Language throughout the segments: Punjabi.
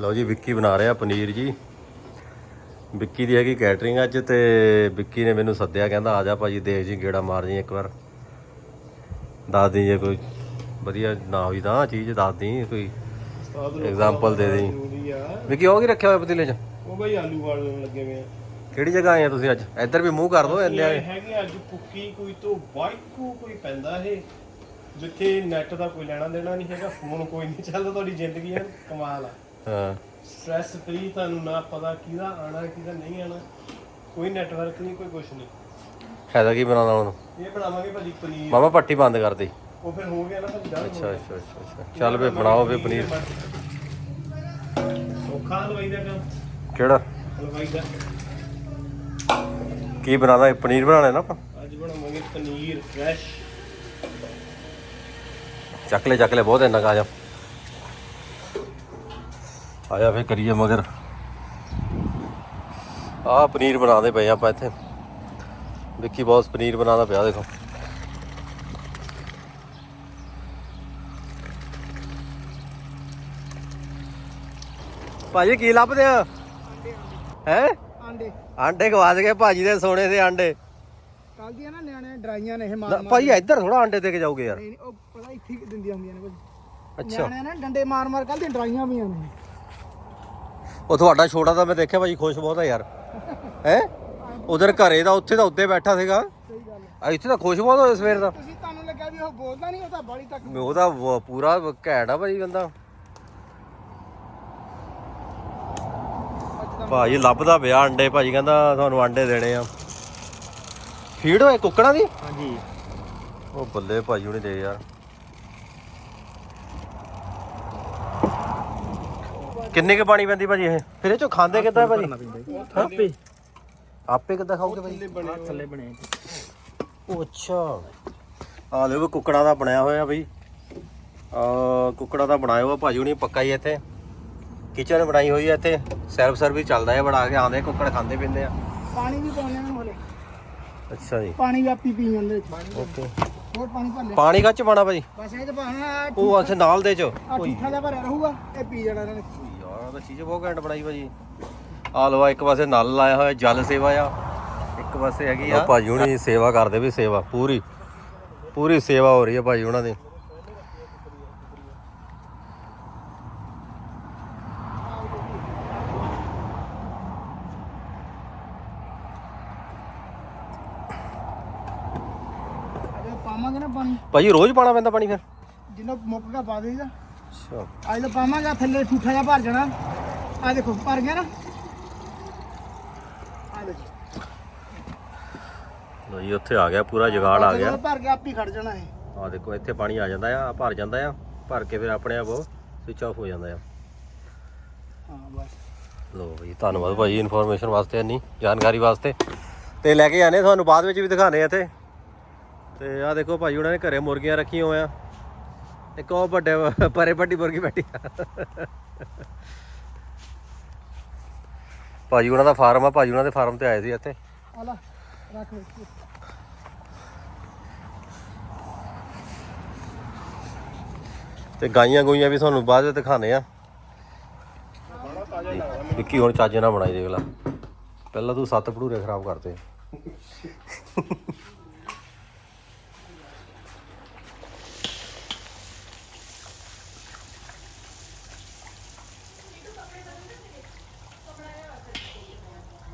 ਲਓ ਜੀ ਵਿੱਕੀ ਬਣਾ ਰਿਹਾ ਪਨੀਰ ਜੀ। ਵਿੱਕੀ ਦੀ ਹੈਗੀ ਕੈਟਰਿੰਗ ਅੱਜ ਤੇ ਵਿੱਕੀ ਨੇ ਮੈਨੂੰ ਸੱਦਿਆ ਕਹਿੰਦਾ ਆ ਜਾ ਭਾਜੀ ਦੇਖ ਜੀ ਗੇੜਾ ਮਾਰ ਜੀ ਇੱਕ ਵਾਰ। ਦੱਸ ਦੀ ਜੇ ਕੋਈ ਵਧੀਆ ਨਾ ਹੋਈ ਤਾਂ ਚੀਜ਼ ਦੱਸ ਦੀ ਕੋਈ ਐਗਜ਼ਾਮਪਲ ਦੇ ਦੇ ਵਿੱਕੀ ਉਹ ਕੀ ਰੱਖਿਆ ਹੋਇਆ ਪਤੀਲੇ 'ਚ? ਉਹ ਬਈ ਆਲੂ ਵਾਲਣ ਲੱਗੇ ਹੋਏ ਆ। ਕਿਹੜੀ ਜਗ੍ਹਾ ਆਏ ਆ ਤੁਸੀਂ ਅੱਜ? ਇੱਧਰ ਵੀ ਮੂੰਹ ਕਰ ਦਿਓ ਇੰਨੇ ਆਏ ਹੈਗੇ ਅੱਜ ਕੁੱਕੀ ਕੋਈ ਤੋਂ ਵਾਈਕੂ ਕੋਈ ਪੈਂਦਾ ਇਹ। ਜਿੱਥੇ ਨੈਟ ਦਾ ਕੋਈ ਲੈਣਾ ਦੇਣਾ ਨਹੀਂ ਹੈਗਾ ਫੋਨ ਕੋਈ ਨਹੀਂ ਚੱਲਦਾ ਤੁਹਾਡੀ ਜ਼ਿੰਦਗੀ ਹੈ ਕਮਾਲ ਆ। ਹਾਂ। ਸਟ੍ਰੈਸ ਫ੍ਰੀ ਤੁਹਾਨੂੰ ਨਾ ਪਤਾ ਕਿਹਦਾ ਆਣਾ ਕਿਹਦਾ ਨਹੀਂ ਆਣਾ ਕੋਈ ਨੈਟਵਰਕ ਨਹੀਂ ਕੋਈ ਕੁਝ ਨਹੀਂ। ਫਾਇਦਾ ਕੀ ਬਣਾਉਣਾ ਹੁਣ ਇਹ ਬਣਾਵਾਂਗੇ ਭਾਜੀ ਪਨੀਰ। ਮਾਮਾ ਪੱਟੀ ਬੰਦ ਕਰ ਦੇ। ਉਹ ਫਿਰ ਹੋ ਗਿਆ ਨਾ ਭਾਜੀ ਡਨ ਅੱਛਾ ਅੱਛਾ ਅੱਛਾ ਅੱਛਾ। ਚੱਲ ਵੇ ਬਣਾਓ ਵੇ ਪਨੀਰ। ਔਖਾ ਹਲਵਾਈ ਦਾ ਕੰਮ। ਕਿਹੜਾ? ਹਲਵਾਈ ਦਾ। ਕੀ ਬਣਾਦਾ ਪਨੀਰ ਬਣਾਣਾ ਨਾ ਆਪਾਂ? ਅੱਜ ਬਣਾਵਾਂਗੇ ਪਨੀਰ ਫਰੈਸ਼ ਚੱਕ ਲੈ ਚੱਕ ਲੈ ਬਹੁਤ ਇੰਨਾ ਕੁ ਜਾ ਆ ਜਾ ਫੇ ਕਰੀਏ ਮਗਰ। ਆਹ ਪਨੀਰ ਬਣਾਦੇ ਪਏ ਆਪਾਂ ਇੱਥੇ। ਵਿੱਕੀ ਬੌਸ ਪਨੀਰ ਬਣਾਦਾ ਪਿਆ ਦੇਖੋ। ਭਾਜੀ ਕੀ ਲੱਭਦੇ ਆ ਹੈ? ਆਂਡੇ। ਆਂਡੇ ਗਵਾਚ ਗਏ ਭਾਜੀ ਦੇ ਸੋਨੇ ਦੇ ਆਂਡੇ। ਕੱਲ ਦੀਆਂ ਨਾ ਨਿਆਣੇ ਡਰਾਈਆਂ ਨੇ ਇਹ ਮਾਰ ਨਾ, ਭਾਜੀ ਇੱਧਰ ਥੋੜਾ ਆਂਡੇ ਦੇ ਕੇ ਜਾਓਗੇ ਯਾਰ। ਨਹੀਂ ਨਹੀਂ, ਉਹ ਪਤਾ ਇੱਥੇ ਹੀ ਦਿੰਦੀਆਂ ਹੁੰਦੀਆਂ ਨੇ ਕੁਝ ਅੱਛਾ। ਨਿਆਣੇ ਨਾ ਡੰਡੇ ਮਾਰ ਮਾਰ ਕੱਲ ਦੀਆਂ ਡਰਾਈਆਂ ਵੀ ਨੇ। ਉਹ ਤੁਹਾਡਾ ਛੋਟਾ ਤਾਂ ਮੈਂ ਦੇਖਿਆ ਭਾਜੀ ਖੁਸ਼ ਬਹੁਤ ਆ ਯਾਰ। ਹੈ? ਉਧਰ ਘਰੇ ਦਾ ਉੱਥੇ ਤਾਂ ਉੱਤੇ ਬੈਠਾ ਸੀਗਾ। ਸਹੀ ਗੱਲ। ਆ ਇੱਥੇ ਤਾਂ ਖੁਸ਼ ਬਹੁਤ ਹੋਇਆ ਸਵੇਰ ਦਾ। ਤੁਸੀਂ ਤੁਹਾਨੂੰ ਲੱਗਾ ਵੀ ਉਹ ਬੋਲਦਾ ਨਹੀਂ ਉਹ ਤਾਂ ਬਾਲੀ ਤੱਕ ਉਹਦਾ ਵ- ਪੂਰਾ ਘੈਂਟ ਆ ਭਾਜੀ ਬੰਦਾ। ਭਾਜੀ ਲੱਭਦਾ ਪਿਆ ਅੰਡੇ ਭਾਜੀ ਕਹਿੰਦਾ ਤੁਹਾਨੂੰ ਅੰਡੇ ਦੇਣੇ ਆ। ਫੀਡ ਹੋਏ ਕੁੱਕੜਾਂ ਦੀ? ਹਾਂਜੀ। ਉਹ ਬੱਲੇ ਭਾਜੀ ਉਹਨੇ ਦੇ ਯਾਰ। ਕਿੰਨੇ ਕੇ ਪਾਣੀ ਪੈਂਦੀ ਭਾਜੀ ਇਹ? ਫਿਰ ਇਹ ਚੋਂ ਖਾਂਦੇ ਕਿੱਦਾਂ ਭਾਜੀ? ਆਪੇ ਆਪੇ ਕਿੱਦਾਂ ਖਾਓਗੇ ਭਾਜੀ? ਥੱਲੇ ਬਣੇ ਉਹ ਅੱਛਾ। ਆ ਦੇਖੋ ਕੁੱਕੜਾਂ ਦਾ ਬਣਿਆ ਹੋਇਆ ਬਈ। ਆ ਕੁੱਕੜਾਂ ਦਾ ਬਣਾਇਆ ਹੋਇਆ ਭਾਜੀ ਹੁਣੀ ਪੱਕਾ ਹੀ ਇੱਥੇ। ਕਿਚਨ ਬਣਾਈ ਹੋਈ ਹੈ ਇੱਥੇ। ਸੈਲਫ ਸਰਵਿਸ ਚੱਲਦਾ ਹੈ ਬਣਾ ਕੇ ਆਉਂਦੇ ਕੁੱਕੜ ਖਾਂਦੇ ਪੀਂਦੇ ਆ। ਪਾਣੀ ਵੀ ਪਾਉਣੇ ਨੇ ਹਲੇ। ਅੱਛਾ ਜੀ। ਪਾਣੀ ਵੀ ਆਪੀ ਪੀ ਜਾਂਦੇ ਓਕੇ। ਹੋਰ ਪਾਣੀ ਭਰ ਲਿਆ। ਪਾਣੀ ਕੱਚ ਪਾਣਾ ਭਾਜੀ? ਬਸ ਇਹ ਤਾਂ ਪਾਣਾ ਉਹ ਅੱਛਾ ਨਾਲ ਦੇ ਚ। ਆ ਠੀਠਾ ਜਿਹਾ ਭਰਿਆ ਰਹੂਗਾ ਇਹ ਪੀ ਜਾਣਾ ਇਹਨਾਂ ਨੇ। ਤਾਂ ਚੀਜ਼ ਬਹੁਤ ਘੈਂਟ ਬਣਾਈ ਭਾਜੀ। ਆ ਲਵਾ ਇੱਕ ਪਾਸੇ ਨਲ ਲਾਇਆ ਹੋਇਆ ਜਲ ਸੇਵਾ ਆ। ਇੱਕ ਪਾਸੇ ਹੈਗੀ ਆ ਭਾਜੀ ਹੁਣੀ ਸੇਵਾ ਕਰਦੇ ਵੀ ਸੇਵਾ ਪੂਰੀ। ਪੂਰੀ ਸੇਵਾ ਹੋ ਰਹੀ ਹੈ ਭਾਜੀ ਉਹਨਾਂ ਦੀ। ਅਜੇ ਪਾਵਾਂਗੇ ਨਾ ਪਾਣੀ ਭਾਜੀ ਰੋਜ਼ ਪਾਣਾ ਪੈਂਦਾ ਪਾਣੀ ਫਿਰ? ਜਿੰਨਾ ਮੁੱਕ ਗਿਆ ਪਾ ਦੇਈਦਾ। ਅੱਛਾ। ਅੱਜ ਤਾਂ ਪਾਵਾਂਗੇ ਥੱਲੇ ਠੂਠਾ ਜਿਹਾ ਭਰ ਜਾਣਾ। ਆ ਦੇਖੋ ਭਰ ਗਿਆ ਨਾ। ਆ ਦੇਖੋ। ਲੋ ਜੀ ਉੱਥੇ ਆ ਗਿਆ ਪੂਰਾ ਜਗਾੜ ਆ ਗਿਆ। ਜਦੋਂ ਭਰ ਗਿਆ ਆਪੀ ਖੜ ਜਾਣਾ ਇਹ। ਆ ਦੇਖੋ ਇੱਥੇ ਪਾਣੀ ਆ ਜਾਂਦਾ ਆ ਭਰ ਜਾਂਦਾ ਆ ਭਰ ਕੇ ਫਿਰ ਆਪਣੇ ਆਪ ਸਵਿਚ ਆਫ ਹੋ ਜਾਂਦਾ ਆ। ਹਾਂ ਬਸ। ਲੋ ਭਾਈ ਧੰਨਵਾਦ ਭਾਜੀ ਇਨਫੋਰਮੇਸ਼ਨ ਵਾਸਤੇ ਇੰਨੀ ਜਾਣਕਾਰੀ ਵਾਸਤੇ। ਤੇ ਲੈ ਕੇ ਆਨੇ ਤੁਹਾਨੂੰ ਬਾਅਦ ਵਿੱਚ ਵੀ ਦਿਖਾਣੇ ਆ ਇੱਥੇ। ਤੇ ਆ ਦੇਖੋ ਭਾਜੀ ਉਹਨਾਂ ਨੇ ਘਰੇ ਮੁਰਗੀਆਂ ਰੱਖੀਆਂ ਹੋਇਆ ਇੱਕ ਉਹ ਵੱਡੇ ਪਰੇ ਵੱਡੀ ਮੁਰਗੀ ਬੈਠੀ ਆ। ਭਾਜੀ ਉਹਨਾਂ ਦਾ ਫਾਰਮ ਆ ਭਾਜੀ ਉਹਨਾਂ ਦੇ ਫਾਰਮ ਤੇ ਆਏ ਸੀ ਇੱਥੇ। ਆ ਲੈ ਰੱਖ ਲੈ ਤੇ ਗਾਈਆਂ ਗੋਈਆਂ ਵੀ ਤੁਹਾਨੂੰ ਬਾਅਦ ਵਿੱਚ ਦਿਖਾਣੇ ਆ। ਵਿੱਕੀ ਹੁਣ ਚੱਜ ਨਾਲ ਬਣਾਈ ਦੇਖ ਲਾ। ਪਹਿਲਾਂ ਤੂੰ ਸੱਤ ਭੜੂਰੇ ਖਰਾਬ ਕਰਤੇ।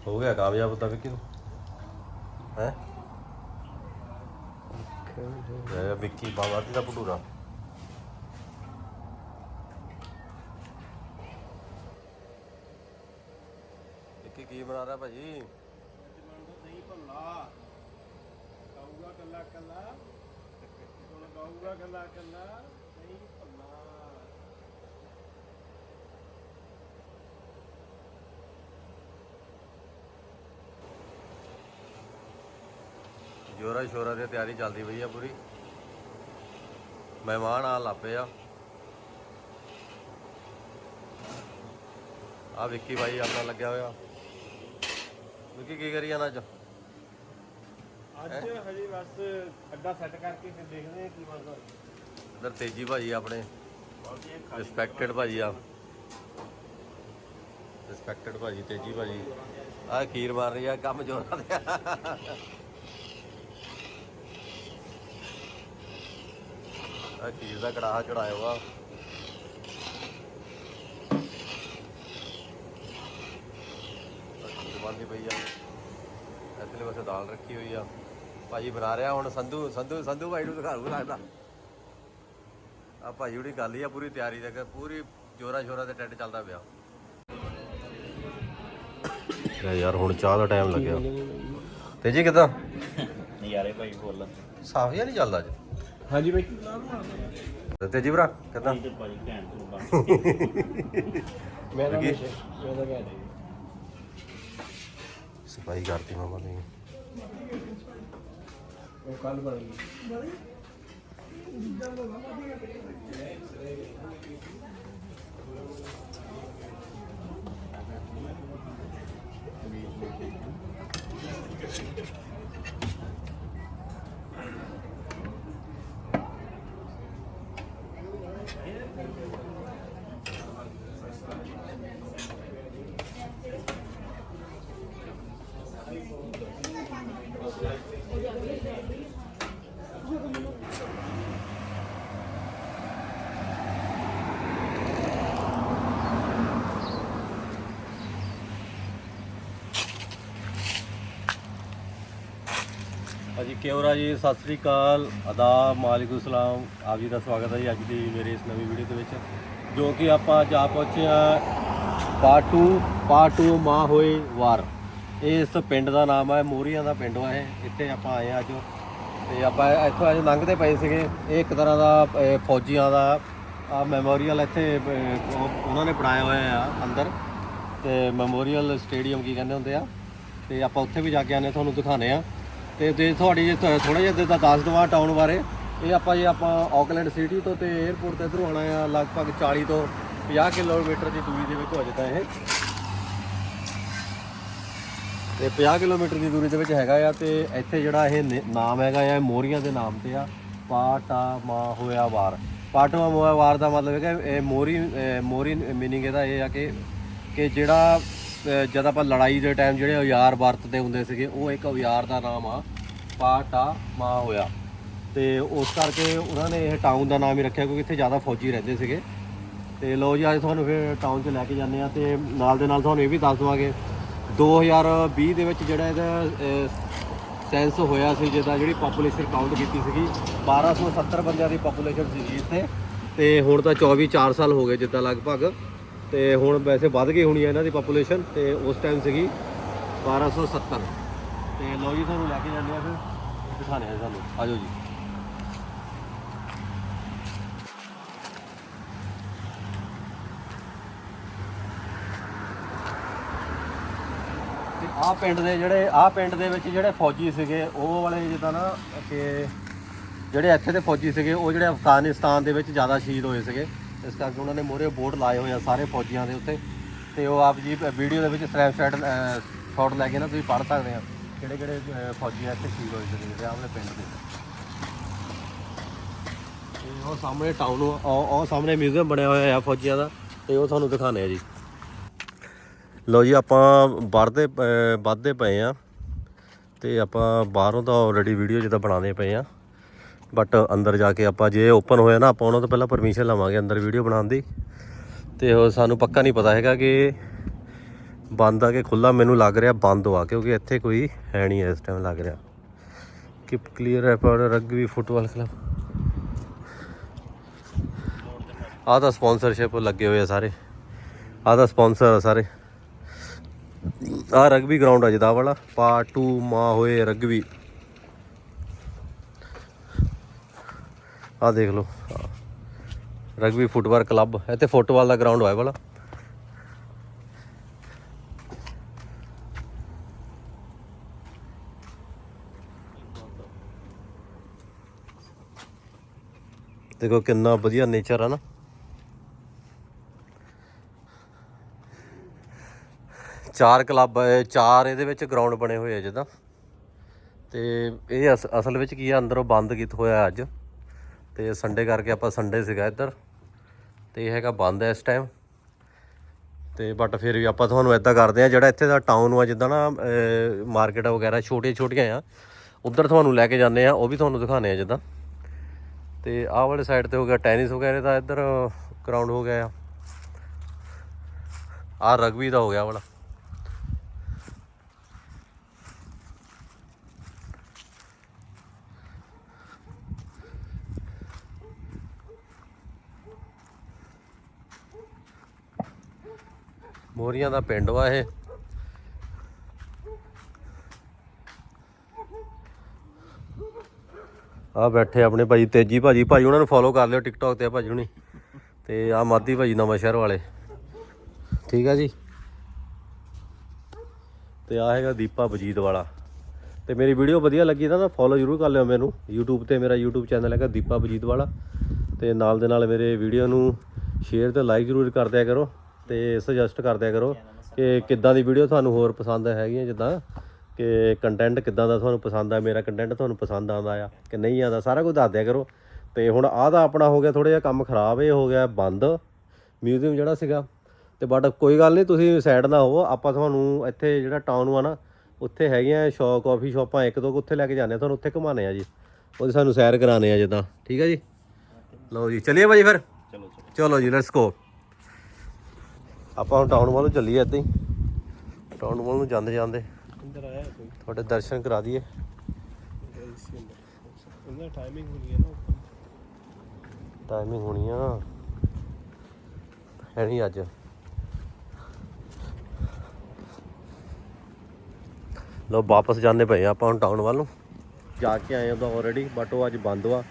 ਹੋ ਗਿਆ ਕਾਮਯਾਬ ਤਾਂ ਵਿੱਕੀ ਨੂੰ। ਹੈ? ਇਹ ਵਿੱਕੀ, ਬਾਬਾ ਦਾ ਭਟੂਰਾ। ਵਿੱਕੀ ਕੀ ਬਣਾ ਰਿਹਾ ਭਾਜੀ? ਸਹੀ ਭੱਲਾ ਗਾਊਗਾ ਕੱਲਾ ਕੱਲਾ। ਹੁਣ ਕੱਲਾ ਕੱਲਾ ਸਹੀ ਭੱਲਾ ਜੋਰਾ ਸ਼ੋਰਾ ਦੀ ਤਿਆਰੀ ਚੱਲਦੀ ਪਈ ਆ ਪੂਰੀ। ਮਹਿਮਾਨ ਆ ਲੱਪੇ ਆ। ਆ ਵਿੱਕੀ ਭਾਈ ਆਪਣਾ ਲੱਗਿਆ ਹੋਇਆ। ਵਿੱਕੀ ਕੀ ਕਰੀ ਜਾਣਾ ਅੱਜ? ਅੱਜ ਹਜੇ ਬਸ ਅੱਡਾ ਸੈੱਟ ਕਰਕੇ ਫਿਰ ਦੇਖਦੇ ਹਾਂ ਕੀ ਬਣਦਾ। ਇਧਰ ਤੇਜੀ ਭਾਜੀ ਆਪਣੇ। ਰਿਸਪੈਕਟਡ ਭਾਜੀ ਆ। ਰਿਸਪੈਕਟਡ ਭਾਜੀ ਤੇਜੀ ਭਾਜੀ। ਆ ਖੀਰ ਮਾਰ ਰਹੀ ਆ ਕੰਮ ਜੋਰਾਂ ਦੇ। ਆ ਖੀਰ ਦਾ ਕੜਾਹਾ ਚੜਾਇਆ ਵਾ। ਬਣਦੀ ਪਈ ਆ। ਇੱਥੇ ਪਾਸੇ ਦਾਲ ਰੱਖੀ ਹੋਈ ਆ। ਭਾਜੀ ਬਣਾ ਰਿਹਾ ਹੁਣ ਸੰਧੂ ਸੰਧੂ ਸੰਧੂ ਭਾਈ ਨੂੰ ਦਿਖਾ ਲੂ ਲੱਗਦਾ ਆ ਭਾਈ ਉਹਦੀ ਗੱਲ ਹੀ ਆ ਪੂਰੀ ਤਿਆਰੀ ਤੱਕ ਪੂਰੀ ਜੋਰਾ ਸ਼ੋਰਾ ਤੇ ਟੈਂਟ ਚੱਲਦਾ ਪਿਆ। ਯਾਰ ਹੁਣ ਚਾਹ ਦਾ ਟਾਈਮ ਲੱਗਿਆ। ਤੇ ਜੀ ਕਿਦਾਂ? ਨਜ਼ਾਰੇ ਭਾਈ ਫੁੱਲ। ਸਾਫ਼ ਜਿਹਾ ਨਹੀਂ ਚੱਲਦਾ ਅੱਜ? ਹਾਂਜੀ ਬਾਈ। ਤੇ ਤੇਜੀ ਭਰਾ ਕਿਦਾਂ? ਤੇ ਭਾਈ ਘੈਂਟ ਤੋਂ ਮੈਂ ਤਾਂ ਲੱਗੀ? ਮੈਂ ਤਾਂ ਕਹਿ ਰਹੀ ਸਫ਼ਾਈ ਕਰਤੀ ਮਾਮਾ ਨੇ। ਉਹ ਕੱਲ ਬਣ ਗਈ। ਹਾਂਜੀ ਕਿਉਰਾ ਜੀ, ਸਤਿ ਸ੍ਰੀ ਅਕਾਲ। ਅਦਾ ਮਾਲਿਕੁ ਸਲਾਮ। ਆਪ ਜੀ ਦਾ ਸਵਾਗਤ ਹੈ ਜੀ ਅੱਜ ਦੀ ਮੇਰੇ ਇਸ ਨਵੀਂ ਵੀਡੀਓ ਦੇ ਵਿੱਚ, ਜੋ ਕਿ ਆਪਾਂ ਅੱਜ ਆ ਪਹੁੰਚੇ ਆ ਪਾਰਟ 2 ਪਾਰਟ 2 ਮਾਂ ਹੋਏ ਵਾਰ। ਇਹ ਇਸ ਪਿੰਡ ਦਾ ਨਾਮ ਹੈ, ਮੋਰੀਆਂ ਦਾ ਪਿੰਡ ਵਾ ਇਹ। ਇੱਥੇ ਆਪਾਂ ਆਏ ਆ ਅੱਜ। ਤੇ ਆਪਾਂ ਇੱਥੋਂ ਅੱਜ ਲੰਘਦੇ ਪਏ ਸੀਗੇ। ਇਹ ਇੱਕ ਤਰ੍ਹਾਂ ਦਾ ਫੌਜੀਆਂ ਦਾ, ਆ ਮੈਮੋਰੀਅਲ ਇੱਥੇ ਉਹਨਾਂ ਨੇ ਬਣਾਇਆ ਹੋਇਆ ਆ ਅੰਦਰ। ਤੇ ਮੈਮੋਰੀਅਲ ਸਟੇਡੀਅਮ ਕੀ ਕਹਿੰਦੇ ਹੁੰਦੇ ਆ। ਤੇ ਆਪਾਂ ਉੱਥੇ ਵੀ ਜਾ ਕੇ ਆਨੇ ਤੁਹਾਨੂੰ ਦਿਖਾਣੇ ਆ ਤੇ ਤੇ ਤੁਹਾਡੀ ਜੇ ਥੋੜਾ ਜਿਹਾ ਦਾ ਦੱਸ ਦਵਾਂ ਟਾਊਨ ਬਾਰੇ, ਇਹ ਆਪਾਂ ਜੇ ਆਪਾਂ ਆਕਲੈਂਡ ਸਿਟੀ ਤੋਂ ਤੇ 에ਅਰਪੋਰਟ ਤੇ ਇਧਰੋਂ ਆਣਾ ਆ ਲਗਭਗ 40 ਤੋਂ 50 ਕਿਲੋਮੀਟਰ ਦੀ ਦੂਰੀ ਦੇ ਵਿੱਚ ਹੋ ਜਾਂਦਾ ਇਹ। ਤੇ 50 ਕਿਲੋਮੀਟਰ ਦੀ ਦੂਰੀ ਦੇ ਵਿੱਚ ਹੈਗਾ ਆ ਤੇ ਇੱਥੇ ਜਿਹੜਾ ਇਹ ਨਾਮ ਹੈਗਾ ਆ, ਇਹ ਮੋਰੀਆਂ ਦੇ ਨਾਮ ਤੇ ਆ ਪਾਟਾ ਮਾ ਹੋਇਆ ਵਾਰ ਪਾਟਾ ਮਾ ਵਾਰ ਦਾ ਮਤਲਬ ਹੈਗਾ ਇਹ ਮੋਰੀ ਅਹ ਮੋਰੀ ਮੀਨਿੰਗ ਇਹਦਾ ਇਹ ਆ ਕਿ ਕਿ ਜਿਹੜਾ ਜਦ ਆਪਾਂ ਲੜਾਈ ਦੇ ਟਾਈਮ ਜਿਹੜੇ ਔਜ਼ਾਰ ਵਰਤਦੇ ਹੁੰਦੇ ਸੀਗੇ, ਉਹ ਇੱਕ ਔਜ਼ਾਰ ਦਾ ਨਾਮ ਆ, ਪਾਟਾ ਮਾ ਹੋਇਆ। ਤੇ ਉਸ ਕਰਕੇ ਉਹਨਾਂ ਨੇ ਇਹ ਟਾਊਨ ਦਾ ਨਾਮ ਹੀ ਰੱਖਿਆ, ਕਿਉਂਕਿ ਇੱਥੇ ਜ਼ਿਆਦਾ ਫੌਜੀ ਰਹਿੰਦੇ ਸੀਗੇ। ਤੇ ਲੋ ਜੀ, ਅੱਜ ਤੁਹਾਨੂੰ ਫਿਰ ਟਾਊਨ 'ਚ ਲੈ ਕੇ ਜਾਂਦੇ ਆ ਤੇ ਨਾਲ ਦੇ ਨਾਲ ਤੁਹਾਨੂੰ ਇਹ ਵੀ ਦੱਸ ਦਵਾਂਗੇ। 2020 ਦੇ ਵਿੱਚ ਜਿਹੜਾ ਇਹਦਾ ਸੈਂਸ ਹੋਇਆ ਸੀ, ਜਿਹਦਾ ਜਿਹੜੀ ਪੋਪੂਲੇਸ਼ਨ ਕਾਊਂਟ ਕੀਤੀ ਸੀਗੀ 1270 ਬੰਦਿਆਂ ਦੀ ਪੋਪੂਲੇਸ਼ਨ ਸੀ ਇੱਥੇ। ਤੇ ਹੁਣ ਤਾਂ 24 4 ਸਾਲ ਹੋ ਗਏ ਜਿੱਦਾਂ ਲਗਭਗ। ਤੇ ਹੁਣ ਵੈਸੇ ਵੱਧ ਗਈ ਹੋਣੀ ਹੈ ਇਹਨਾਂ ਦੀ ਪੋਪੂਲੇਸ਼ਨ ਤੇ ਉਸ ਟਾਈਮ ਸੀਗੀ 1270 ਤੇ ਲੋ ਜੀ, ਤੁਹਾਨੂੰ ਲੈ ਕੇ ਜਾਂਦੇ ਆ ਫਿਰ। ਦਿਖਾਣੇ ਆ ਤੁਹਾਨੂੰ। ਆਜੋ ਜੀ। ਤੇ ਆਹ ਪਿੰਡ ਦੇ ਜਿਹੜੇ, ਆਹ ਪਿੰਡ ਦੇ ਵਿੱਚ ਜਿਹੜੇ ਫੌਜੀ ਸੀਗੇ, ਉਹ ਵਾਲੇ ਜਿੱਦਾਂ ਨਾ ਕਿ ਜਿਹੜੇ ਇੱਥੇ ਦੇ ਫੌਜੀ ਸੀਗੇ, ਉਹ ਜਿਹੜੇ ਅਫਗਾਨਿਸਤਾਨ ਦੇ ਵਿੱਚ ਜ਼ਿਆਦਾ ਸ਼ਹੀਦ ਹੋਏ ਸੀਗੇ। ਇਸ ਕਰਕੇ ਉਹਨਾਂ ਨੇ ਮੋਰੇ ਬੋਰਡ ਲਾਏ ਹੋਏ ਆ ਸਾਰੇ ਫੌਜੀਆਂ ਦੇ ਉੱਤੇ। ਤੇ ਉਹ ਆਪ ਜੀ ਵੀਡੀਓ ਦੇ ਵਿੱਚ ਸਨੈਪਚੈਟ ਸ਼ਾਟ ਲੈ ਕੇ ਨਾ ਤੁਸੀਂ ਪੜ੍ਹ ਸਕਦੇ ਆ। ਕਿਹੜੇ ਕਿਹੜੇ ਅਹ, ਫੌਜੀ ਇੱਥੇ ਸ਼ਹੀਦ ਹੋਏ ਸੀਗੇ ਜਿਹੜੇ ਆਪਣੇ ਪਿੰਡ ਦੇ। ਤੇ ਉਹ ਸਾਹਮਣੇ ਟਾਊਨ ਉਹ ਸਾਹਮਣੇ ਮਿਊਜ਼ੀਅਮ ਬਣਿਆ ਹੋਇਆ ਆ ਫੌਜੀਆਂ ਦਾ ਤੇ ਉਹ ਤੁਹਾਨੂੰ ਦਿਖਾਣੇ ਆ ਜੀ। ਲੋ ਜੀ ਆਪਾਂ ਵੜਦੇ ਵੱਧਦੇ ਪਏ ਆ। ਤੇ ਆਪਾਂ ਬਾਹਰੋਂ ਤਾਂ ਆਲਰੇਡੀ ਵੀਡੀਓ ਜਿੱਦਾਂ ਬਣਾਉਂਦੇ ਪਏ ਆ। ਬਟ ਅੰਦਰ ਜਾ ਕੇ ਆਪਾਂ ਜੇ ਓਪਨ ਹੋਇਆ ਨਾ, ਆਪਾਂ ਉਹਨਾਂ ਤੋਂ ਪਹਿਲਾਂ ਪਰਮਿਸ਼ਨ ਲਵਾਂਗੇ ਅੰਦਰ ਵੀਡੀਓ ਬਣਾਉਣ ਦੀ। ਤੇ ਉਹ ਸਾਨੂੰ ਪੱਕਾ ਨਹੀਂ ਪਤਾ ਹੈਗਾ ਕਿ ਬੰਦ ਆ ਕੇ ਖੁੱਲਾ ਮੈਨੂੰ ਲੱਗ ਰਿਹਾ ਬੰਦ ਆ, ਕਿਉਂਕਿ ਇੱਥੇ ਕੋਈ ਹੈ ਨਹੀਂ ਇਸ ਟਾਈਮ ਲੱਗ ਰਿਹਾ। ਕਿ ਕਲੀਅਰ ਹੈ ਪਰ ਰਗਬੀ ਫੁੱਟਬਾਲ ਕਲੱਬ ਆਹ ਤਾਂ ਸਪਾਂਸਰਸ਼ਿਪ ਲੱਗੇ ਹੋਏ ਆ ਸਾਰੇ। ਆਹ ਤਾਂ ਸਪਾਂਸਰ ਆ ਸਾਰੇ। ਆ ਰਗਬੀ ਗਰਾਊਂਡ ਆ ਜਦਾ ਵਾਲਾ। ਪਾਰਟ 2 ਮਾ ਹੋਏ ਰਗਬੀ ਆ ਦੇਖ ਲਓ। ਰਗਬੀ ਫੁੱਟਬਾਲ ਕਲੱਬ, ਇੱਥੇ ਫੁੱਟਬਾਲ ਦਾ ਗਰਾਊਂਡ ਹੋਇਆ ਵਾਲਾ ਦੇਖੋ ਕਿੰਨਾ ਵਧੀਆ ਨੇਚਰ ਆ ਨਾ। ਚਾਰ ਕਲੱਬ ਚਾਰ ਇਹਦੇ ਵਿੱਚ ਗਰਾਊਂਡ ਬਣੇ ਹੋਏ ਆ ਜਿੱਦਾਂ। ਤੇ ਇਹ ਅਸ- ਅਸਲ ਵਿੱਚ ਕੀ ਆ, ਅੰਦਰੋਂ ਬੰਦ ਕੀਤਾ ਹੋਇਆ ਅੱਜ। ਤੇ ਸੰਡੇ ਕਰਕੇ ਆਪਾਂ ਸੰਡੇ ਸੀਗਾ ਇੱਧਰ। ਤੇ ਇਹ ਹੈਗਾ ਬੰਦ ਹੈ ਇਸ ਟਾਈਮ ਤੇ ਬਟ ਫਿਰ ਵੀ ਆਪਾਂ ਤੁਹਾਨੂੰ ਇਦਾਂ ਕਰਦੇ ਆ ਜਿਹੜਾ ਇੱਥੇ ਦਾ ਟਾਊਨ ਆ ਜਿੱਦਾਂ ਨਾ ਮਾਰਕੀਟ ਵਗੈਰਾ ਛੋਟੀਆਂ ਛੋਟੀਆਂ ਆ, ਉਧਰ ਤੁਹਾਨੂੰ ਲੈ ਕੇ ਜਾਂਦੇ ਆ ਉਹ ਵੀ ਤੁਹਾਨੂੰ ਦਿਖਾਣੇ ਆ ਜਿੱਦਾਂ। ਤੇ ਆਹ ਵਾਲੇ ਸਾਈਡ ਤੇ ਹੋ ਗਿਆ ਟੈਨਿਸ ਵਗੈਰਾ ਦਾ ਇੱਧਰ ਗਰਾਊਂਡ ਹੋ ਗਿਆ ਆ। ਆਹ ਰਗਬੀ ਦਾ ਹੋ ਗਿਆ ਵਾਲਾ। ਮੋਰੀਆਂ ਦਾ ਪਿੰਡ ਵਾ ਇਹ। ਆ ਬੈਠੇ ਆਪਣੇ ਭਾਜੀ ਤੇਜੀ ਭਾਜੀ। ਭਾਜੀ ਉਹਨਾਂ ਨੂੰ ਫੋਲੋ ਕਰ ਲਿਓ ਟਿਕਟੌਕ ਤੇ ਆ ਭਾਜੀ ਹੁਣੀ। ਤੇ ਆ ਮਾਦੀ ਭਾਜੀ ਨਵਾਂ ਸ਼ਹਿਰ ਵਾਲੇ। ਠੀਕ ਆ ਜੀ? ਤੇ ਆ ਹੈਗਾ ਦੀਪਾ ਬਜੀਤ ਵਾਲਾ। ਤੇ ਮੇਰੀ ਵੀਡੀਓ ਵਧੀਆ ਲੱਗੀ ਤਾਂ ਨਾ ਫੋਲੋ ਜ਼ਰੂਰ ਕਰ ਲਿਓ ਮੈਨੂੰ। YouTube ਤੇ ਮੇਰਾ YouTube ਚੈਨਲ ਹੈਗਾ ਦੀਪਾ ਬਜੀਤ ਵਾਲਾ। ਤੇ ਨਾਲ ਦੇ ਨਾਲ ਮੇਰੇ ਵੀਡੀਓ ਨੂੰ ਸ਼ੇਅਰ ਤੇ ਲਾਈਕ ਜ਼ਰੂਰ ਕਰ ਦਿਆ ਕਰੋ। ਤੇ ਸੁਜੈਸਟ ਕਰ ਦਿਆ ਕਰੋ ਕਿ ਕਿੱਦਾਂ ਦੀ ਵੀਡੀਓ ਤੁਹਾਨੂੰ ਹੋਰ ਪਸੰਦ ਹੈਗੀਆਂ ਜਿੱਦਾਂ ਕਿ ਕੰਟੈਂਟ ਕਿੱਦਾਂ ਦਾ ਤੁਹਾਨੂੰ ਪਸੰਦ ਆ ਮੇਰਾ ਕੰਟੈਂਟ ਤੁਹਾਨੂੰ ਪਸੰਦ ਆਉਂਦਾ ਆ ਕਿ ਨਹੀਂ ਆਉਂਦਾ ਸਾਰਾ ਕੁਝ ਦੱਸ ਦਿਆ ਕਰੋ। ਤੇ ਹੁਣ ਆਹ ਦਾ ਆਪਣਾ ਹੋ ਗਿਆ ਥੋੜਾ ਜਿਹਾ ਕੰਮ ਖਰਾਬ ਇਹ ਹੋ ਗਿਆ ਬੰਦ ਮਿਊਜ਼ੀਅਮ ਜਿਹੜਾ ਸੀਗਾ। ਤੇ ਬਟ ਕੋਈ ਗੱਲ ਨਹੀਂ ਤੁਸੀਂ ਸਾਈਡ ਨਾ ਹੋਵੋ ਆਪਾਂ ਤੁਹਾਨੂੰ ਇੱਥੇ ਜਿਹੜਾ ਟਾਊਨ ਆ ਨਾ ਉੱਥੇ ਹੈਗੀਆਂ ਸ਼ੌਪ ਕਾਫੀ ਸ਼ਾਪਾਂ ਇੱਕ ਦੋ ਉੱਥੇ ਲੈ ਕੇ ਜਾਂਦੇ ਤੁਹਾਨੂੰ ਉੱਥੇ ਘੁਮਾਣੇ ਆ ਜੀ। ਉਹਦੀ ਸਾਨੂੰ ਸੈਰ ਕਰਾਣੇ ਆ ਜਿੱਦਾਂ ਠੀਕ ਆ ਜੀ? ਲਓ ਜੀ ਚਲਿਏ ਭਾਜੀ ਫਿਰ? ਚਲੋ ਚਲੋ। ਚਲੋ ਜੀ ਲੈਟਸ ਗੋ ਆਪਾਂ ਹੁਣ ਟਾਊਨ ਵੱਲੋਂ ਚੱਲੀਏ ਇੱਦਾਂ ਹੀ। ਟਾਊਨ ਵੱਲ ਨੂੰ ਜਾਂਦੇ ਜਾਂਦੇ ਅੰਦਰ ਆਇਆ ਕੋਈ? ਤੁਹਾਡੇ ਦਰਸ਼ਨ ਕਰਾ ਦਈਏ। ਉਹਨਾਂ ਟਾਈਮਿੰਗ ਹੋਣੀ ਹੈ ਨਾ। ਟਾਈਮਿੰਗ ਹੋਣੀ ਆ। ਹੈ ਨਹੀਂ ਅੱਜ। ਲੋ ਵਾਪਸ ਜਾਂਦੇ ਪਏ ਆਪਾਂ ਹੁਣ ਟਾਊਨ ਵੱਲ ਨੂੰ। ਜਾ ਕੇ ਆਏ ਉਹਦਾ ਆਲਰੇਡੀ ਬਟ ਉਹ ਅੱਜ ਬੰਦ ਵਾ।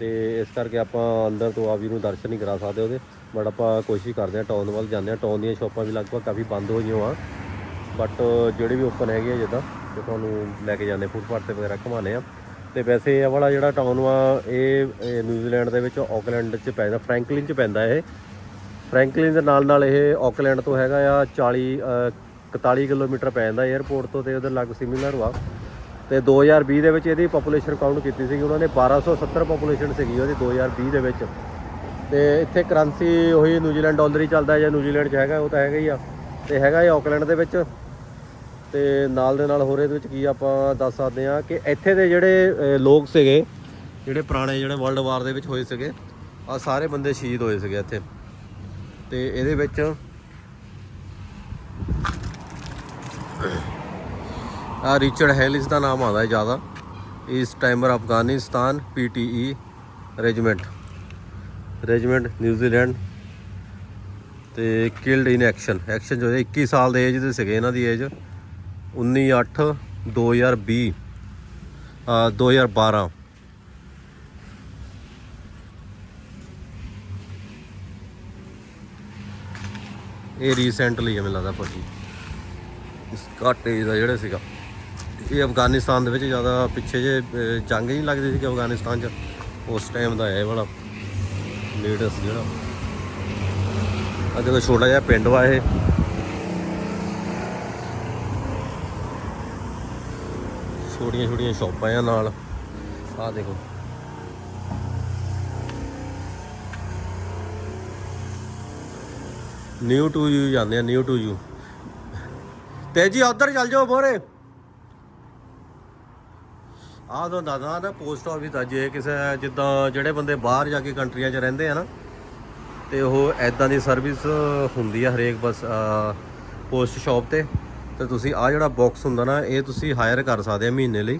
ਤੇ ਇਸ ਕਰਕੇ ਆਪਾਂ ਅੰਦਰ ਤੋਂ ਆ ਵੀ ਨੂੰ ਦਰਸ਼ਨ ਨਹੀਂ ਕਰਾ ਸਕਦੇ ਉਹਦੇ। ਬਟ ਆਪਾਂ ਕੋਸ਼ਿਸ਼ ਕਰਦੇ ਆ ਟਾਊਨ ਵੱਲ ਜਾਂਦੇ ਆ ਟਾਊਨ ਦੀਆਂ ਸ਼ਾਪਾਂ ਵੀ ਲਗਭਗ ਕਾਫੀ ਬੰਦ ਹੋ ਗਈਆਂ ਆ ਬਟ ਜਿਹੜੇ ਵੀ ਓਪਨ ਹੈਗੇ ਆ ਜਿੱਦਾਂ ਤੇ ਤੁਹਾਨੂੰ ਲੈ ਕੇ ਜਾਂਦੇ ਫੁੱਟਪਾਥ ਤੇ ਵਗੈਰਾ ਘੁਮਾਣੇ ਆ ਤੇ ਵੈਸੇ ਇਹ ਵਾਲਾ ਜਿਹੜਾ ਟਾਊਨ ਵਾ ਇਹ ਨਿਊਜ਼ੀਲੈਂਡ ਦੇ ਵਿੱਚ ਆਕਲੈਂਡ 'ਚ ਪੈਂਦਾ ਫਰੈਂਕਲਿਨ 'ਚ ਪੈਂਦਾ ਇਹ। ਫਰੈਂਕਲਿਨ ਦੇ ਨਾਲ ਨਾਲ ਇਹ ਆਕਲੈਂਡ ਤੋਂ ਹੈਗਾ ਆ 40 ਅ, 41 ਕਿਲੋਮੀਟਰ ਪੈ ਜਾਂਦਾ 에ਅਰਪੋਰਟ ਤੋਂ ਤੇ ਉਹਦੇ ਲੱਗ ਸਿਮਿਲਰ ਵਾ। ਤੇ 2020 ਦੇ ਵਿੱਚ ਇਹਦੀ ਪੋਪੂਲੇਸ਼ਨ ਕਾਊਂਟ ਕੀਤੀ ਸੀਗੀ। ਉਹਨਾਂ ਨੇ 1270 ਪੋਪੂਲੇਸ਼ਨ ਸੀਗੀ ਉਹਦੀ 2020 ਦੇ ਵਿੱਚ। ਤੇ ਇੱਥੇ ਕਰੰਸੀ ਉਹੀ ਨਿਊਜ਼ੀਲੈਂਡ ਡਾਲਰ ਹੀ ਚੱਲਦਾ ਜਾਂ ਨਿਊਜ਼ੀਲੈਂਡ 'ਚ ਹੈਗਾ, ਉਹ ਤਾਂ ਹੈਗਾ ਹੀ ਆ। ਤੇ ਹੈਗਾ ਇਹ ਆਕਲੈਂਡ ਦੇ ਵਿੱਚ। ਤੇ ਨਾਲ ਦੇ ਨਾਲ ਹੋਰ ਇਹਦੇ ਵਿੱਚ ਕੀ ਆਪਾਂ ਦੱਸ ਸਕਦੇ ਆ ਕਿ ਇੱਥੇ ਦੇ ਜਿਹੜੇ ਲੋਕ ਸੀਗੇ, ਜਿਹੜੇ ਪੁਰਾਣੇ ਜਿਹੜੇ ਵਰਲਡ ਵਾਰ ਦੇ ਵਿੱਚ ਹੋਏ ਸੀਗੇ ਆ ਸਾਰੇ ਬੰਦੇ ਸ਼ਹੀਦ ਹੋਏ ਸੀਗੇ ਇੱਥੇ। ਤੇ ਇਹਦੇ ਵਿੱਚ ਆ ਰਿਚਰਡ ਹੈਲਿਸ ਦਾ ਨਾਮ ਆਉਂਦਾ ਹੈ ਜ਼ਿਆਦਾ। ਇਸ timer Afghanistan PTE regiment. Regiment New Zealand ਤੇ ਕਿਲਡ ਇਨ ਐਕਸ਼ਨ। ਐਕਸ਼ਨ ਜੋ ਹੈ 21 ਸਾਲ ਦੇ ਏਜ ਦੇ ਸੀਗੇ ਇਹਨਾਂ ਦੀ ਏਜ 19 8 2020 ਆ 2012 ਇਹ ਰੀਸੈਂਟਲੀ ਹੈ ਮੈਨੂੰ ਲੱਗਦਾ ਭਾਜੀ ਇਸ ਘੱਟ ਏਜ ਦਾ ਜਿਹੜਾ ਸੀਗਾ। ਇਹ ਅਫਗਾਨਿਸਤਾਨ ਦੇ ਵਿੱਚ ਜ਼ਿਆਦਾ ਪਿੱਛੇ ਜੇ ਅਹ, ਜੰਗ ਹੀ ਨਹੀਂ ਲੱਗਦੀ ਸੀ ਕਿ ਅਫਗਾਨਿਸਤਾਨ 'ਚ। ਉਸ ਟਾਈਮ ਦਾ ਹੈ ਇਹ ਵਾਲਾ। ਲੀਡਰਸ ਜਿਹੜਾ। ਆ ਦੇਖੋ, ਛੋਟਾ ਜਿਹਾ ਪਿੰਡ ਵਾ ਇਹ। ਛੋਟੀਆਂ ਛੋਟੀਆਂ ਸ਼ਾਪਾਂ ਆ ਨਾਲ। ਆਹ ਦੇਖੋ। ਨਿਊ ਟੂ ਯੂ ਜਾਂਦੇ ਆ, ਨਿਊ ਟੂ ਯੂ। ਤੇ ਜੀ, ਉਧਰ ਚੱਲ ਜਾਓ ਮੋਰੇ ਆਹ ਤੁਹਾਨੂੰ ਦੱਸਦਾ ਨਾ ਪੋਸਟ ਆਫਿਸ ਦਾ ਜੇ ਕਿਸੇ, ਜਿੱਦਾਂ ਜਿਹੜੇ ਬੰਦੇ ਬਾਹਰ ਜਾ ਕੇ ਕੰਟਰੀਆਂ 'ਚ ਰਹਿੰਦੇ ਆ ਨਾ, ਤੇ ਉਹ ਐਦਾਂ ਦੀ ਸਰਵਿਸ ਹੁੰਦੀ ਆ ਹਰੇਕ ਬਸ ਪੋਸਟ ਸ਼ਾਪ ਤੇ। ਤੇ ਤੁਸੀਂ ਆ ਜਿਹੜਾ ਬਾਕਸ ਹੁੰਦਾ ਨਾ, ਇਹ ਤੁਸੀਂ ਹਾਇਰ ਕਰ ਸਕਦੇ ਆ ਮਹੀਨੇ ਲਈ।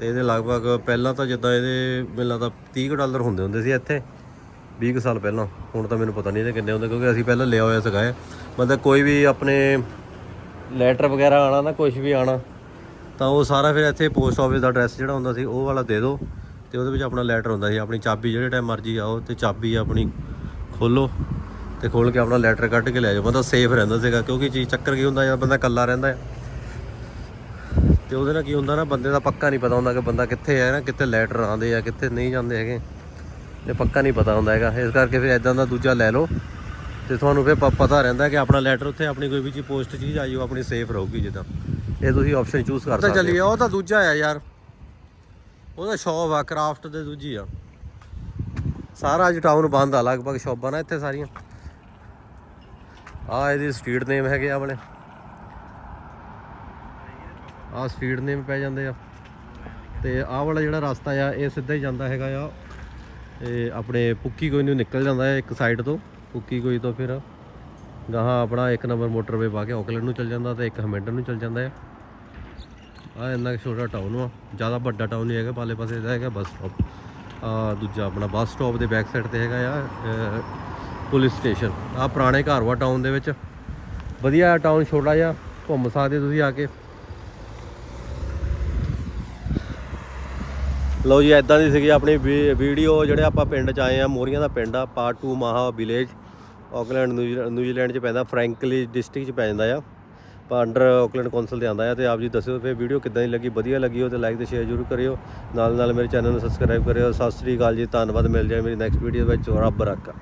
ਤੇ ਇਹਦੇ ਲਗਭਗ ਪਹਿਲਾਂ ਤਾਂ ਜਿੱਦਾਂ ਇਹਦੇ ਮੈਨੂੰ ਲੱਗਦਾ 30 ਕੁ ਡਾਲਰ ਹੁੰਦੇ ਹੁੰਦੇ ਸੀ ਇੱਥੇ। 20 ਕੁ ਸਾਲ ਪਹਿਲਾਂ, ਹੁਣ ਤਾਂ ਮੈਨੂੰ ਪਤਾ ਨਹੀਂ ਇਹਦੇ ਕਿੰਨੇ ਹੁੰਦੇ, ਕਿਉਂਕਿ ਅਸੀਂ ਪਹਿਲਾਂ ਲਿਆ ਹੋਇਆ ਸੀਗਾ ਮਤਲਬ ਕੋਈ ਵੀ ਆਪਣੇ ਲੈਟਰ ਵਗੈਰਾ ਆਣਾ ਨਾ ਕੁਝ ਵੀ ਆਣਾ ਤਾਂ ਉਹ ਸਾਰਾ ਫਿਰ ਇੱਥੇ ਪੋਸਟ ਆਫਿਸ ਦਾ ਐਡਰੈਸ ਜਿਹੜਾ ਹੁੰਦਾ ਸੀ, ਉਹ ਵਾਲਾ ਦੇ ਦਿਓ ਤੇ ਉਹਦੇ ਵਿੱਚ ਆਪਣਾ ਲੈਟਰ ਹੁੰਦਾ ਸੀ, ਆਪਣੀ ਚਾਬੀ ਜਿਹੜੇ ਟਾਈਮ ਮਰਜ਼ੀ ਆਓ ਤੇ ਚਾਬੀ ਆਪਣੀ ਖੋਲੋ ਤੇ ਖੋਲ ਕੇ ਆਪਣਾ ਲੈਟਰ ਕੱਢ ਕੇ ਲੈ ਜਾਓ। ਬੰਦਾ ਸੇਫ ਰਹਿੰਦਾ ਸੀਗਾ, ਕਿਉਂਕਿ ਚੀਜ਼ ਚੱਕਰ ਕੀ ਹੁੰਦਾ ਜਦ ਬੰਦਾ ਇਕੱਲਾ ਰਹਿੰਦਾ ਹੈ। ਤੇ ਉਹਦੇ ਨਾਲ ਕੀ ਹੁੰਦਾ ਨਾ, ਬੰਦੇ ਦਾ ਪੱਕਾ ਨਹੀਂ ਪਤਾ ਹੁੰਦਾ ਕਿ ਬੰਦਾ ਕਿੱਥੇ ਹੈ ਨਾ, ਕਿੱਥੇ ਲੈਟਰ ਆਉਂਦੇ ਆ, ਕਿੱਥੇ ਨਹੀਂ ਜਾਂਦੇ ਹੈਗੇ। ਤੇ ਪੱਕਾ ਨਹੀਂ ਪਤਾ ਹੁੰਦਾ ਹੈਗਾ। ਇਸ ਕਰਕੇ ਫਿਰ ਐਦਾਂ ਦਾ ਦੂਜਾ ਲੈ ਲਓ ਤੇ ਤੁਹਾਨੂੰ ਫਿਰ ਪ- ਪਤਾ ਰਹਿੰਦਾ ਕਿ ਆਪਣਾ ਲੈਟਰ ਉੱਥੇ ਆਪਣੀ ਕੋਈ ਵੀ ਚੀਜ਼ ਪੋਸਟ ਚੀਜ਼ ਆਈ ਉਹ ਆਪਣੀ ਸੇਫ ਰਹੂਗੀ ਜਿੱਦਾਂ। ਇਹ ਤੁਸੀਂ ਆਪਸ਼ਨ ਚੂਜ਼ ਕਰ ਸਕਦੇ ਹੋ। ਚੱਲੀਏ ਉਹ ਤਾਂ ਦੂਜਾ ਆ ਯਾਰ। ਉਹਦਾ ਸ਼ੌਪ ਆ ਕਰਾਫਟ ਦੇ ਦੂਜੀ ਆ। ਸਾਰਾ ਅੱਜ ਟਾਊਨ ਬੰਦ ਆ ਲਗਭਗ ਸ਼ੌਪਾਂ ਨਾ ਇੱਥੇ ਸਾਰੀਆਂ। ਆ ਇਹਦੀ ਸਟਰੀਟ ਨੇਮ ਹੈਗੇ ਆ ਆਪਣੇ। ਆ ਸਟਰੀਟ ਨੇਮ ਪੈ ਜਾਂਦੇ ਆ। ਤੇ ਆਹ ਵਾਲਾ ਜਿਹੜਾ ਰਸਤਾ ਆ ਇਹ ਸਿੱਧਾ ਹੀ ਜਾਂਦਾ ਹੈਗਾ ਆ। ਇਹ ਆਪਣੇ ਪੁੱਕੀ ਕੋਈ ਨੂੰ ਨਿਕਲ ਜਾਂਦਾ ਹੈ ਇੱਕ ਸਾਈਡ ਤੋਂ। ਪੁੱਕੀ ਕੋਈ ਤੋਂ ਫਿਰ ਗਾਹਾਂ ਆਪਣਾ ਇੱਕ ਨੰਬਰ ਮੋਟਰਵੇ ਪਾ ਕੇ ਆਕਲੈਂਡ ਨੂੰ ਚੱਲ ਜਾਂਦਾ ਤੇ ਇੱਕ ਹਮਿੰਟਨ ਨੂੰ ਚੱਲ ਜਾਂਦਾ ਹੈ ਆ ਇੰਨਾ ਕੁ ਛੋਟਾ ਟਾਊਨ ਆ ਜ਼ਿਆਦਾ ਵੱਡਾ ਟਾਊਨ ਨਹੀਂ ਹੈਗਾ ਪਾਲੇ ਪਾਸੇ ਇਹਦਾ ਹੈਗਾ ਬੱਸ ਸਟਾਪ ਆ ਦੂਜਾ ਆਪਣਾ ਬੱਸ ਸਟਾਪ ਦੇ ਬੈਕ ਸਾਈਡ ਤੇ ਹੈਗਾ ਆ ਪੁਲਿਸ ਸਟੇਸ਼ਨ ਆ ਪੁਰਾਣੇ ਘਰਵਾ ਟਾਊਨ ਦੇ ਵਿੱਚ। ਵਧੀਆ ਟਾਊਨ ਛੋਟਾ ਜਿਹਾ, ਘੁੰਮ ਸਕਦੇ ਤੁਸੀਂ ਆ ਕੇ। ਲਓ ਜੀ ਐਦਾਂ ਦੀ ਸੀਗੀ ਆਪਣੀ ਵੀ- ਵੀਡੀਓ ਜਿਹੜੇ ਆਪਾਂ ਪਿੰਡ ਚ ਆਏ ਆ, ਮੋਰੀਆਂ ਦਾ ਪਿੰਡ ਆ ਪਾਰਟ 2 ਮਾਹਾ ਵਿਲੇਜ ਆਕਲੈਂਡ ਨਿਊਜ਼ੀ- ਨਿਊਜ਼ੀਲੈਂਡ ਚ ਪੈਂਦਾ ਫਰੈਂਕਲੀ ਡਿਸਟ੍ਰਿਕਟ ਚ ਪੈ ਜਾਂਦਾ ਆ। ਅੰਡਰ ਆਕਲੈਂਡ ਕੌਂਸਲ ਦੇ ਆਂਦਾ ਆ ਤੇ ਆਪ ਜੀ ਦੱਸਿਓ ਫਿਰ ਵੀਡੀਓ ਕਿੱਦਾਂ ਦੀ ਲੱਗੀ, ਵਧੀਆ ਲੱਗੀ ਹੋ ਤੇ ਲਾਈਕ ਤੇ ਸ਼ੇਅਰ ਜ਼ਰੂਰ ਕਰਿਓ। ਨਾਲ ਨਾਲ ਮੇਰੇ ਚੈਨਲ ਨੂੰ ਸਬਸਕ੍ਰਾਈਬ ਕਰਿਓ। ਸਤਿ ਸ੍ਰੀ ਅਕਾਲ ਜੀ, ਧੰਨਵਾਦ ਮਿਲ ਜਾਏ ਮੇਰੀ ਨੈਕਸਟ ਵੀਡੀਓ ਵਿੱਚ। ਰੱਬ ਰੱਖਾ।